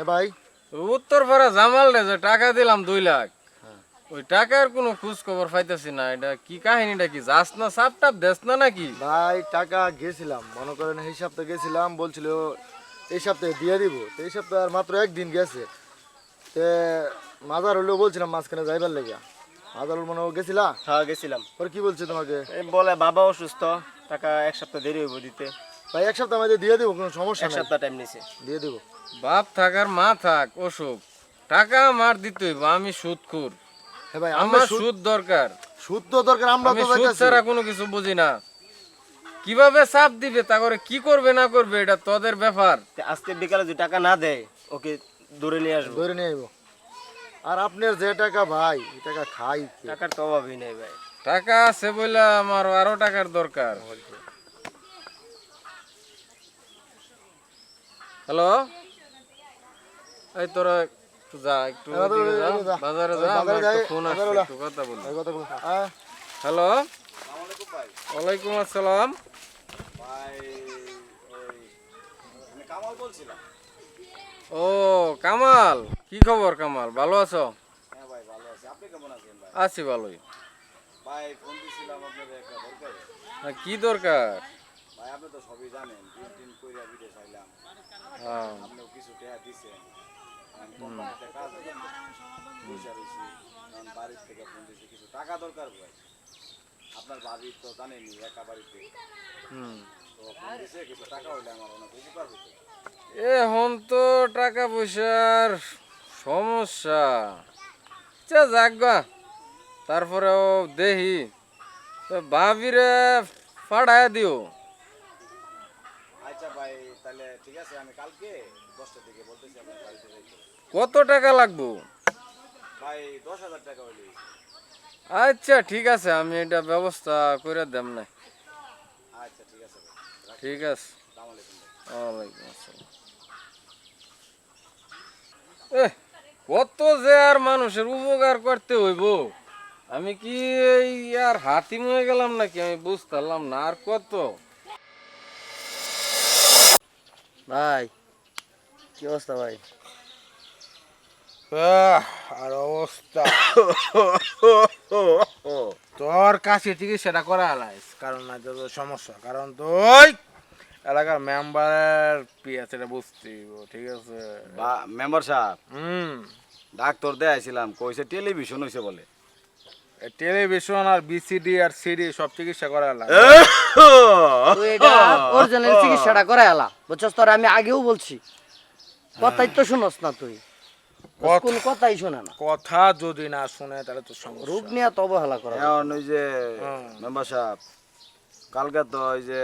হ্যাঁ ভাই। উত্তর পাড়া জামাল রে যে টাকা দিলাম দুই লাখ। ওই টাকার কোনো খোঁজ খবর পাইতেছি না। এটা কি কাহিনীটা কি যাস না সাপ টাপ দেস না নাকি? ভাই টাকা গেছিলাম। মনে করেন এই সপ্তাহে গেছিলাম বলছিল এই সপ্তাহে দিয়ে দিব। তো এই সপ্তাহে আর মাত্র একদিন গেছে। তে মাজার হলেও বলছিলাম মাঝখানে যাইবার লেগে। মাজার হল মনে গেছিলা? হ্যাঁ গেছিলাম। পরে কি বলছে তোমাকে? বলে বাবা অসুস্থ টাকা এক সপ্তাহ দেরি হইব দিতে। ভাই এক সপ্তাহ আমাদের দিয়ে দিব কোনো সমস্যা এক সপ্তাহ টাইম নিছে। দিয়ে দিব। বাপ থাকার মা থাক অসুখ। টাকা আমার দিতে হইব আমি সুদখুর। হ্যাঁ ভাই আমার সুদ সুদ দরকার। সুদ তো দরকার আমরা তো সুদ ছাড়া কোনো কিছু বুঝি না। কীভাবে চাপ দিবে তা করে কি করবে না করবে এটা তোদের ব্যাপার। আজকে বিকালে যদি টাকা না দেয় ওকে দূরে নিয়ে আসব। ধরে নিয়ে আইব। আর আপনার যে টাকা ভাই এই টাকা খাই টাকার তো অভাবই নেই ভাই। টাকা আছে বলে আমার আরও টাকার দরকার। হ্যালো? এই তোরা একটু যা একটু। বাজারে যা। আমার ফোন আসছে একটু কথা বলি। এই কথা বলো। আহ, হ্যালো? ওয়ালাইকুম আসসালাম। ও কামাল কি খবর কামাল? ভালো আছো? আছি। ভালোই। হ্যাঁ, কি দরকার? ভাই আপনি তো সবই জানেন তিন দিন কইরা হ্যাঁ। আপনিও কিছু টাকা দিছেন। আমি কোম্পানিতে কাজ করি পয়সা রয়েছি কারণ বাড়ির থেকে ফোন কিছু টাকা দরকার ভাই। আপনার ভাবি তো জানেনি একা বাড়িতে। তো ফোন দিছে কিছু টাকা হইলে আমার অনেক উপকার হতো এখন তো টাকা পয়সার সমস্যা। আচ্ছা যাকবা তারপরেও তো ভাবিরে ফাড়ায় দিও। তাহলে ঠিক আছে আমি কালকে দশটার দিকে বলতেছি আপনার বাড়িতে যাইতে কত টাকা লাগবো? ভাই দশ হাজার টাকা হইলে। আচ্ছা ঠিক আছে আমি এটা ব্যবস্থা করে দেম না। আচ্ছা ঠিক আছে ভাই। ঠিক আছে। আসসালামু আলাইকুম ভাই। ওয়ালাইকুম আসসালাম। এহ, কত যে আর মানুষের উপকার করতে হইব। আমি কি এই আর হাতিম হয়ে গেলাম নাকি? আমি বুঝতে পারলাম না আর কত? ভাই কি অবস্থা ভাই? আর অবস্থা। তোর কাছে চিকিৎসাটা করা আলাইস কারণ না যত সমস্যা। কারণ তুই এলাকার মেম্বারের পিএস এটা বুঝতে ঠিক আছে? মেম্বার সাহেব হুম। ডাক্তার দেখাইছিলাম কইছে টেলিভিশন হইছে বলে। টেলিভিশন আর বিসিডি আর সিডি সব চিকিৎসা করা লাগে তুই এটা অরিজিনাল চিকিৎসাটা করে এলা বুঝছস তোর আমি আগেও বলছি। কথাই তো শুনস না তুই। কোন কথাই শোনে না। কথা যদি না শুনে তাহলে তো সমস্যা। রোগ নিয়ে তো অবহেলা করা এখন ওই যে মেম্বার সাহেব কালকে তো ওই যে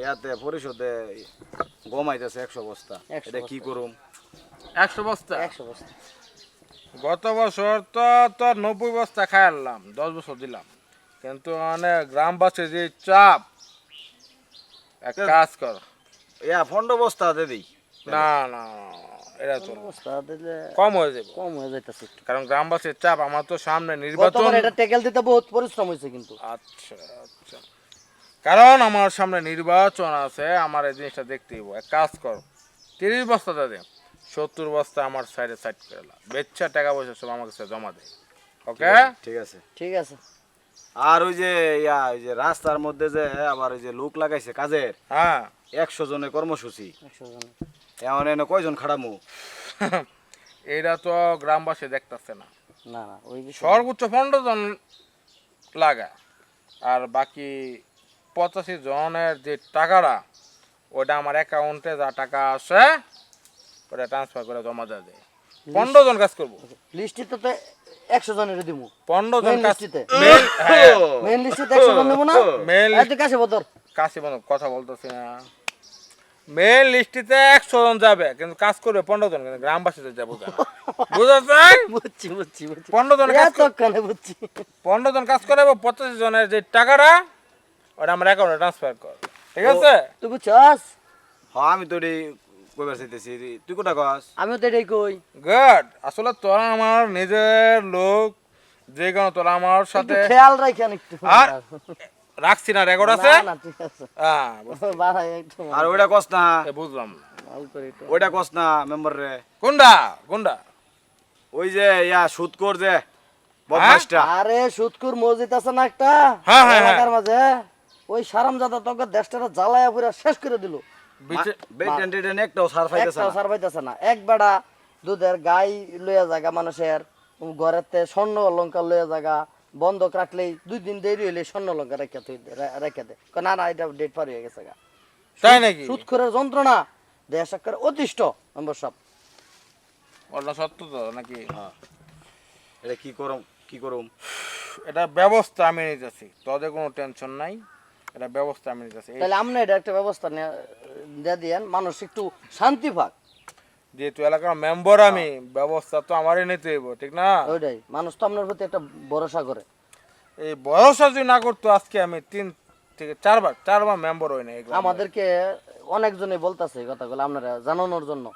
ইয়াতে পরিষদে গমাইতেছে একশো বস্তা। 100 এটা কি করুম? একশো বস্তা? একশো বস্তা। গত বছর তো তোর নব্বই বস্তা খাই আনলাম দশ বছর দিলাম। কিন্তু মানে গ্রামবাসীর যে চাপ এক কাজ কর। ইয়া ফন্ড বস্তা দে দিই। না না এটা তো কম হয়ে যাবে। কম হয়ে যাইতেছে কারণ গ্রামবাসীর চাপ আমার তো সামনে নির্বাচন এটা টেকেল দিতে বহুত পরিশ্রম হয়েছে কিন্তু। আচ্ছা আচ্ছা। কারণ আমার সামনে নির্বাচন আছে আমার এই জিনিসটা দেখতে হইব। এক কাজ কর তিরিশ বস্তা দে। সত্তর বস্তা আমার সাইডে সাইড করে লা বেচ্ছা টাকা পয়সা সব আমার কাছে জমা দেয়। ওকে ঠিক আছে। ঠিক আছে। আর ওই যে ইয়া ওই যে রাস্তার মধ্যে যে আবার ওই যে লোক লাগাইছে কাজের হ্যাঁ। একশো জনের কর্মসূচি। এমন এনে কয়জন খাড়ামু? এইটা তো গ্রামবাসী দেখতেছে না। না না ওই সর্বোচ্চ পনেরো জন লাগা। আর বাকি পঁচাশি জনের যে টাকাটা ওটা আমার অ্যাকাউন্টে যা টাকা আসে ওটা ট্রান্সফার করে জমা দিয়ে দেয় পনেরো জন কাজ করব। লিস্টিতে তো একশো জনের দিব পনেরো জন মেন লিস্টিতে হ্যাঁ। মেন লিস্টিতে একশো জন দেবো না? মেল এই তুই কাছে বতর কাশি বন্ধ কথা বলতেছি না। মেল লিস্টিতে একশো জন যাবে কিন্তু কাজ করবে পনেরো জন কিন্তু গ্রামবাসীতে যাব বুঝেছেন? বুঝছি বুঝছি পনেরো জন কাজ কানে বুঝছি? পনেরো জন কাজ করে পঁচাশি জনের যে টাকাটা ওটা আমার অ্যাকাউন্টে ট্রান্সফার কর। ঠিক আছে? তুই বুঝছস? হ্যাঁ আমি তো এটাই কইবার চাইতেছি তুই কোটা কস? আমিও তো এটাই কই। গুড আসলে তোরা আমার নিজের লোক যে কারণে তোরা আমার সাথে খেয়াল রাখেন একটু আর রাখছি না রেকর্ড আছে? না, না ঠিক আছে। হ্যাঁ বাড়াই একটু। আর ওইটা কস না। বুঝলাম ওইটা কস না মেম্বার রে। কোনটা? কোনটা? ওই যে ইয়া সুদ কর যে আরে সুৎকুর মসজিদ আছে না একটা? হ্যাঁ, হ্যাঁ, মাঝে। ওই সারাম জাদা তোকে দেশটা জ্বালায়া পুরা শেষ করে দিল। একটাও সার পাইতেছে একটাও সার পাইতেছে না। এক বেড়া দুধের গাই লইয়া জায়গা মানুষের ঘরেতে স্বর্ণ অলঙ্কার লইয়া জায়গা বন্ধক রাখলেই দুই দিন দেরি হইলে স্বর্ণ অলঙ্কার রেখে রেখে দে। কয়, না না এটা ডেট পার হয়ে গেছে গা। তাই নাকি? সুৎখরের যন্ত্রণা। দেশ একেবারে অতিষ্ঠ নম্বর সব। ওটা সত্য তো নাকি? এটা কি করম কি করম? এটা ব্যবস্থা আমি নিতেছি। তোদের কোনো টেনশন নাই। এটা ব্যবস্থা আমি নিতেছি তাহলে আপনি এটা একটা ব্যবস্থা নিয়ে দিয়ে দিয়েন মানুষ একটু শান্তি পাক। যেহেতু এলাকার মেম্বার আমি ব্যবস্থা তো আমারই নিতে হইব ঠিক না? ওইটাই মানুষ তো আপনার প্রতি একটা ভরসা করে। এই ভরসা যদি না করতো আজকে আমি তিন থেকে চারবার চারবার মেম্বার হই না আমাদেরকে অনেকজনই বলতেছে এই কথাগুলো আপনারা জানানোর জন্য।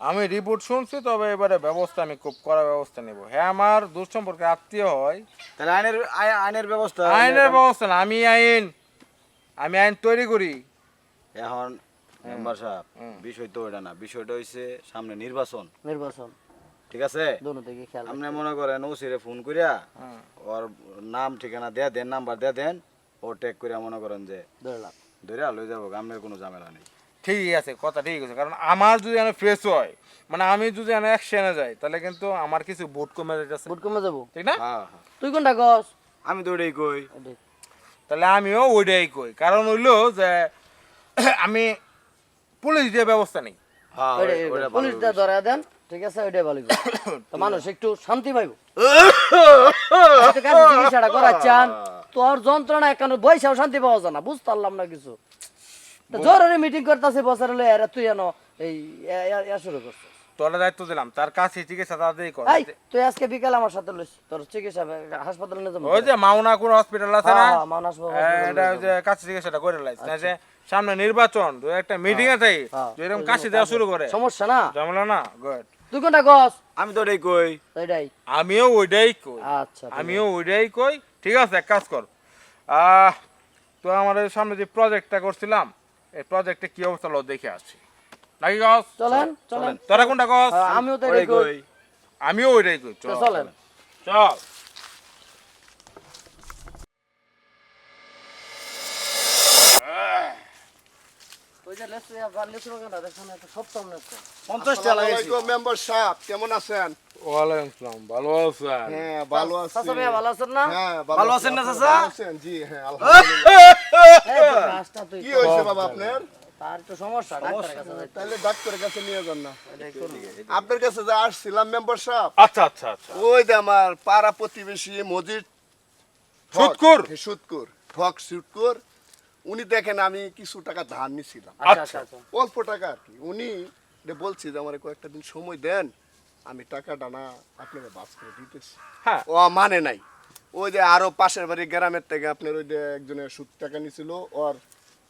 আমি রিপোর্ট শুনছি তবে এবারে ব্যবস্থা আমি খুব করা ব্যবস্থা নেব। হ্যাঁ আমার দূর সম্পর্কে আত্মীয় হয়। তাহলে আইনের আইনের ব্যবস্থা আইনের ব্যবস্থা না আমি আইন আমি আইন তৈরি করি। এখন মেম্বার সাহেব বিষয় তো এটা না বিষয়টা হইছে সামনে নির্বাচন। নির্বাচন। ঠিক আছে? দোনো দিকে খেয়াল আপনি মনে করেন ওসিরে ফোন করিয়া ওর নাম ঠিকানা দেয়া দেন নাম্বার দেয়া দেন ও টেক করিয়া মনে করেন যে ধরে লই যাব আপনার কোনো ঝামেলা নেই। ঠিক আছে কথা ঠিক আছে। কারণ আমার যদি আমি ফ্রেশ হয় মানে আমি যদি আমি অ্যাকশনে যাই তাহলে কিন্তু আমার কিছু ভোট কমে যাচ্ছে বুট কমে যাব? ঠিক না? হ্যাঁ হ্যাঁ। তুই কোনটা গছ আমি তো ওইটাই কই। তাহলে আমিও ওইটাই কই। কারণ হইল যে আমি পুলিশ দিয়ে ব্যবস্থা নেই। হ্যাঁ পুলিশ দিয়ে ধরা দেন ঠিক আছে? ওইটাই ভালো তো মানুষ একটু শান্তি পাইব। চিকিৎসাটা করাচ্ছেন তোর যন্ত্রণা এখন বৈশাও শান্তি পাওয়া যায় না বুঝতে পারলাম না কিছু। জরুরি মিটিং করতেছে বছর হলে এরা তুই এনো এই শুরু করছিস তোরা দায়িত্ব দিলাম তার কাছে চিকিৎসা তাড়াতাড়ি কর। এই তুই আজকে বিকাল আমার সাথে লইস তোর চিকিৎসা হাসপাতালে নিয়ে যাব। ওই যে মাওনা কোন হসপিটাল আছে না? হ্যাঁ, মাওনা হাসপাতাল হ্যাঁ, এটা ওই যে কাছে চিকিৎসাটা করে লাইছে না যে সামনে নির্বাচন দু একটা মিটিং আছে হ্যাঁ। যদি এরকম কাশি দেওয়া শুরু করে। সমস্যা না? ঝামেলা না? গুড তুই কোনটা গছ আমি তো ওইটাই কই। এটাই আমিও ওইটাই কই। আচ্ছা ঠিক আমিও ওইটাই কই। ঠিক আছে এক কাজ কর। আহ তো আমাদের সামনে যে প্রজেক্টটা করছিলাম এই প্রজেক্টে কি অবস্থা লো দেখে আসছি। নাকি গস? চলেন চলেন। তোরা কোনটা গস? আমিও তো আমিও ওইটাই কই। চল চলেন। চল ওই যে লেসু আর লেসু বাগানটা দেখেন একটা সপ্তম লেসু পঞ্চাশ টাকা লাগাইছি আসসালামাইকুম মেম্বার সাহেব কেমন আছেন? ওয়ালাইকুম আসসালাম ভালো আছেন? হ্যাঁ ভালো আছি। চাচা ভাইয়া ভালো আছেন না? হ্যাঁ ভালো আছেন না চাচা? আছেন? জি হ্যাঁ আলহামদুলিল্লাহ এই তো কাজটা তুই কি কর। বাবা আপনার? তার একটু সমস্যা ডাক্তারের কাছে যাইতে। তাহলে ডাক্তারের কাছে নিয়ে যান না। আপনার কাছে যে আসছিলাম মেম্বার সাহেব। আচ্ছা আচ্ছা আচ্ছা। ওই যে আমার পাড়া প্রতিবেশী মজিদ? হ্যাঁ, সুৎকুর। ঠক সুৎকুর। উনি দেখেন আমি কিছু টাকা ধার নিছিলাম। আচ্ছা আচ্ছা আচ্ছা। অল্প টাকা আর কি। উনি বলছি যে আমার কয়েকটা দিন সময় দেন আমি টাকাটা না আপনাকে বাস করে দিতেছি। হ্যাঁ। ও মানে নাই। ওই যে আরও পাশের বাড়ি গ্রামের থেকে আপনার ওই যে একজনের সুদ টাকা নিছিল ওর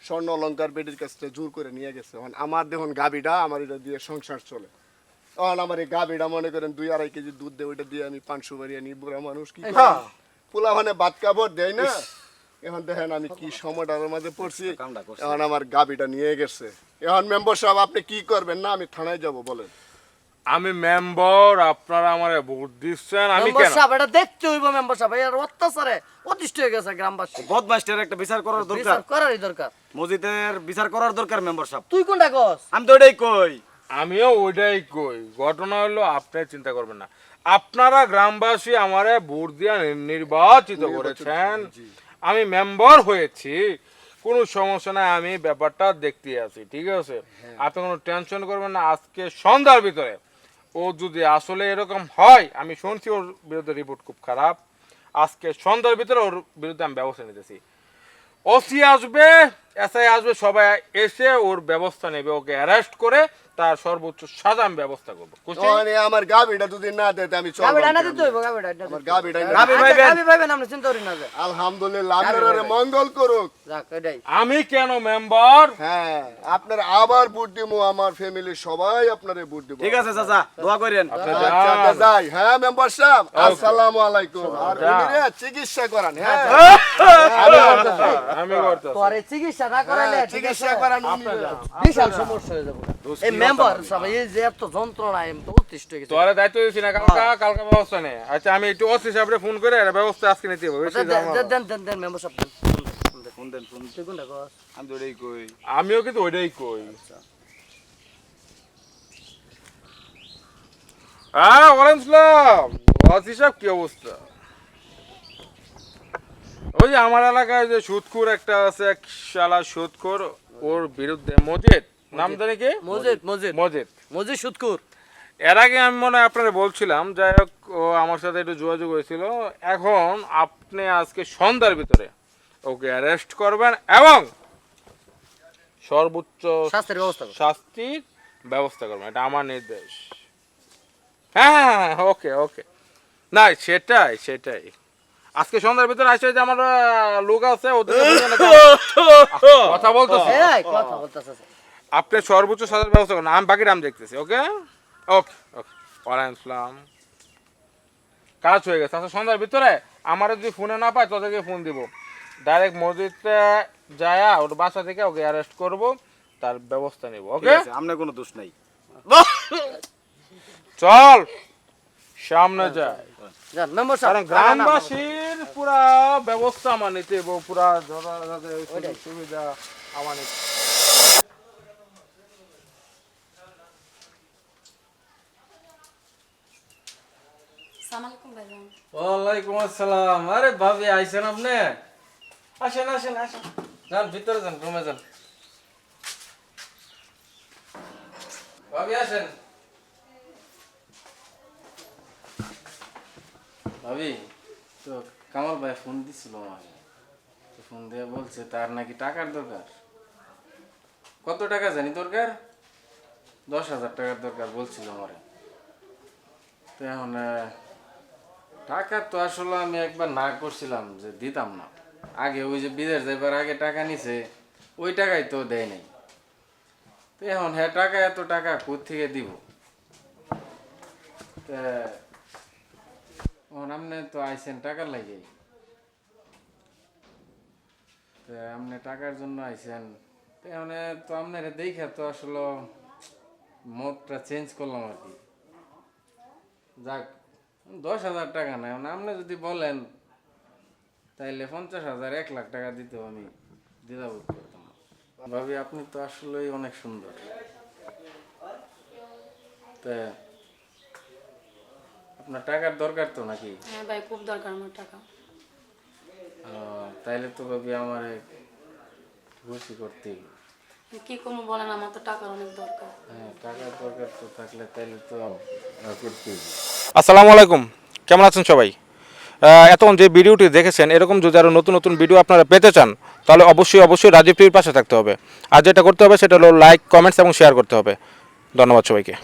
স্বর্ণ অলঙ্কার বেডির কাছ থেকে জোর করে নিয়ে গেছে। আমার দেখুন গাবিটা আমার এটা দিয়ে সংসার চলে। তখন আমার এই গাবিটা মনে করেন দুই আড়াই কেজি দুধ দেয় ওইটা দিয়ে আমি পাঁচশো বাড়ি আনি বুড়া মানুষ কি পোলা মানে ভাত কাপড় দেয় না? এখন দেখেন আমি কি সময়টার মাঝে পড়ছি। এখন আমার গাবিটা নিয়ে গেছে। এখন মেম্বার সাহেব আপনি কি করবেন না? আমি থানায় যাব বলেন। আমি মেম্বার আপনারা আমারে ভোট দিচ্ছেন আমি মেম্বার কেন? সাহেব এটা দেখতে হইব মেম্বার সাহেব। এর অত্যাচারে অতিষ্ঠ হয়ে গেছে গ্রামবাসী। একটা বিচার করার দরকার। বিচার করারই দরকার। মসজিদের বিচার করার দরকার মেম্বার সাহেব। তুই কোনটা গছ আমি তো ওইটাই কই। আমিও ওইটাই কই। ঘটনা হলো আপনি চিন্তা করবেন না। আপনারা গ্রামবাসী আমারে ভোট দিয়ে নির্বাচিত করেছেন। আমি মেম্বার হয়েছি কোনো সমস্যা নাই আমি ব্যাপারটা দেখতে আছি ঠিক আছে? আপনি কোনো টেনশন করবেন না আজকে সন্ধ্যার ভিতরে। ও যদি আসলে এরকম হয় আমি শুনছি ওর বিরুদ্ধে রিপোর্ট খুব খারাপ। আজকে সন্ধ্যার ভিতরে ওর বিরুদ্ধে আমি ব্যবস্থা নিতেছি। ওসি আসবে এসআই আসবে সবাই এসে ওর ব্যবস্থা নেবে ওকে অ্যারেস্ট করে তার সর্বোচ্চ সাজা আমি ব্যবস্থা করব। এই আমার গাবিটা যদি না দেয় আমি চলবো গাবিটা না দিতে হইব গাবিটা আমার গাবিটা গাবি আচ্ছা, গাবি পাইবেন আপনি চিন্তা করেন না যে। আলহামদুলিল্লাহ মঙ্গল করুক। যাক এটাই। আমি কেন মেম্বার? হ্যাঁ আপনার আবার ভোট দিব আমার ফ্যামিলি সবাই আপনারে ভোট দিব। ঠিক আছে চাচা দোয়া করেন। আচ্ছা, আচ্ছা, যাই। হ্যাঁ মেম্বার সাহেব আসসালামু আলাইকুম। আর চিকিৎসা করান হ্যাঁ। আমি করতেছি, এই চিকিৎসা না করাইলে চিকিৎসা করান বিশাল সমস্যা হয়ে যাবে। এই মেম্বার সবাই এই যে এত যন্ত্রণা আমি তো অতিষ্ঠ হয়ে গেছি। তোরা দায়িত্ব দিচ্ছি না কালকা কালকা ব্যবস্থা নেই আচ্ছা আমি একটু অসি সাহেবরে ফোন করে একটা ব্যবস্থা আজকে নিতে হবে দেন দেন, দেন দেন দেন। মেম্বার সাহেব ফোন দেন, ফোন তুই কোনটা কর? আমি তো ওটাই কই। আমিও কিন্তু ওইটাই কই। হ্যাঁ ওয়ালাইকুম সালাম ওয়াসি সাহেব কি অবস্থা? ওই যে আমার এলাকায় যে সুদখোর একটা আছে এক শালা সুদখোর ওর বিরুদ্ধে মজিদ। নাম জানি কি? মসজিদ মজিদ। মসজিদ সুৎকুর। এর আগে আমি মনে হয় আপনারা বলছিলাম যাই হোক আমার সাথে একটু যোগাযোগ হয়েছিল। এখন আপনি আজকে সন্ধ্যার ভিতরে ওকে অ্যারেস্ট করবেন এবং সর্বোচ্চ শাস্তির ব্যবস্থা শাস্তির ব্যবস্থা করবেন। এটা আমার নির্দেশ। হ্যাঁ হ্যাঁ হ্যাঁ ওকে ওকে। না সেটাই সেটাই। আজকে সন্ধ্যার ভিতরে আসে যে আমার লোক আছে ওদের কথা বলতেছে কথা বলতেছে। আপনি সর্বোচ্চ সাজার ব্যবস্থা করেন। আমি বাকিটা আমি দেখতেছি ওকে? ওকে ওকে। ওয়ালাইকুম আসসালাম। কাজ হয়ে গেছে। আচ্ছা সন্ধ্যার ভিতরে আমার যদি ফোনে না পায় তোদেরকে ফোন দিব। ডাইরেক্ট মসজিদে যায়া ওর বাসা থেকে ওকে অ্যারেস্ট করব তার ব্যবস্থা নিব ওকে? আপনার কোনো দোষ নাই। চল সামনে যাই। যান মেম্বার সাহেব কারণ গ্রামবাসীর পুরা ব্যবস্থা আমার নিতে পুরা সুবিধা আমার নিতে সালাম আলাইকুম ভাইজান ওয়ালাইকুম আসসালাম। আরে ভাবি, আইছেন আপনি? আসেন আসেন আসেন। যান, ভিতরে যান, রুমে যান। ভাবি, আসেন। ভাবি, তো কামাল ভাই ফোন দিছিল আমাকে। তো ফোন দিয়ে বলছে, তার নাকি টাকার দরকার। কত টাকা জানি দরকার? দশ হাজার টাকার দরকার বলছিল আমারে। তো এখন টাকা তো আসলে আমি একবার না করছিলাম যে দিতাম না। আগে ওই যে বিদেশ যাইবার আগে টাকা নিছে, ওই টাকাই তো দেয় নাই। তো এখন হ্যাঁ টাকা এত টাকা থেকে দিব? তা আপনি তো আইছেন টাকার লাগে তা আপনি টাকার জন্য আইছেন। তো তো আপনার দেখে তো আসলে মতটা চেঞ্জ করলাম আর কি। যাক দশ হাজার টাকা না এখন আপনি যদি বলেন তাইলে পঞ্চাশ হাজার এক লাখ টাকা দিতেও আমি দ্বিধাবোধ করতাম। ভাবি আপনি তো আসলেই অনেক সুন্দর। তা আপনার টাকার দরকার তো নাকি? হ্যাঁ ভাই খুব দরকার আমার টাকা। তাইলে তো ভাবি আমার খুশি করতে কি করব বলেন আমার তো টাকার অনেক দরকার। হ্যাঁ টাকার দরকার তো থাকলে তাইলে তো আহ, করতেই। আসসালামু আলাইকুম। কেমন আছেন সবাই? এখন যে ভিডিওটি দেখেছেন, এরকম যদি আরও নতুন নতুন ভিডিও আপনারা পেতে চান, তাহলে অবশ্যই অবশ্যই রাজীব টিভির পাশে থাকতে হবে। আর যেটা করতে হবে সেটা হলো লাইক কমেন্টস এবং শেয়ার করতে হবে। ধন্যবাদ সবাইকে।